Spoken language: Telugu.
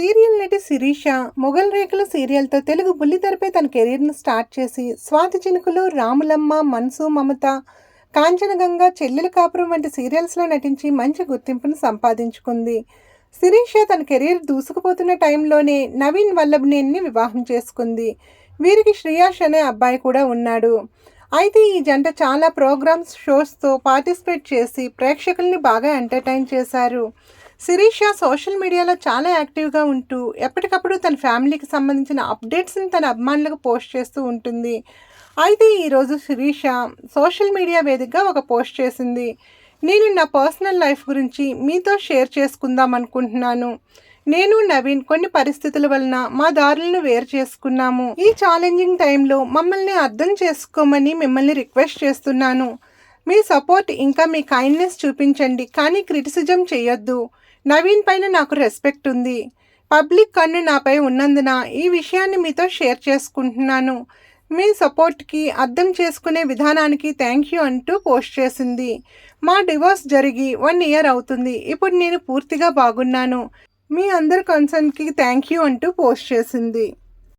సీరియల్ నటి శిరీష మొఘల్ రేఖలు సీరియల్తో తెలుగు బుల్లితెరపై తన కెరీర్ను స్టార్ట్ చేసి స్వాతి చినుకులు రాములమ్మ మనసు మమత కాంచనగంగ చెల్లెల కాపురం వంటి సీరియల్స్లో నటించి మంచి గుర్తింపును సంపాదించుకుంది. శిరీష తన కెరీర్ దూసుకుపోతున్న టైంలోనే నవీన్ వల్లభనేని వివాహం చేసుకుంది. వీరికి శ్రేయాష్ అనే అబ్బాయి కూడా ఉన్నాడు. అయితే ఈ జంట చాలా ప్రోగ్రామ్స్ షోస్తో పార్టిసిపేట్ చేసి ప్రేక్షకుల్ని బాగా ఎంటర్టైన్ చేశారు. శిరీష సోషల్ మీడియాలో చాలా యాక్టివ్గా ఉంటూ ఎప్పటికప్పుడు తన ఫ్యామిలీకి సంబంధించిన అప్డేట్స్ని తన అభిమానులకు పోస్ట్ చేస్తూ ఉంటుంది. అయితే ఈరోజు శిరీష సోషల్ మీడియా వేదికగా ఒక పోస్ట్ చేసింది. నేను నా పర్సనల్ లైఫ్ గురించి మీతో షేర్ చేసుకుందాం అనుకుంటున్నాను. నేను నవీన్ కొన్ని పరిస్థితుల వలన మా దారులను వేరు చేసుకున్నాము. ఈ ఛాలెంజింగ్ టైంలో మమ్మల్ని అర్థం చేసుకోమని మిమ్మల్ని రిక్వెస్ట్ చేస్తున్నాను. మీ సపోర్ట్ ఇంకా మీ కైండ్నెస్ చూపించండి కానీ క్రిటిసిజం చేయొద్దు. నవీన్ పైన నాకు రెస్పెక్ట్ ఉంది. పబ్లిక్ కన్ను నాపై ఉన్నందున ఈ విషయాన్ని మీతో షేర్ చేసుకుంటున్నాను. మీ సపోర్ట్కి అర్థం చేసుకునే విధానానికి థ్యాంక్ యూ అంటూ పోస్ట్ చేసింది. మా డివోర్స్ జరిగి వన్ ఇయర్ అవుతుంది. ఇప్పుడు నేను పూర్తిగా బాగున్నాను. మీ అందరి కన్సర్న్కి థ్యాంక్ యూ అంటూ పోస్ట్ చేసింది.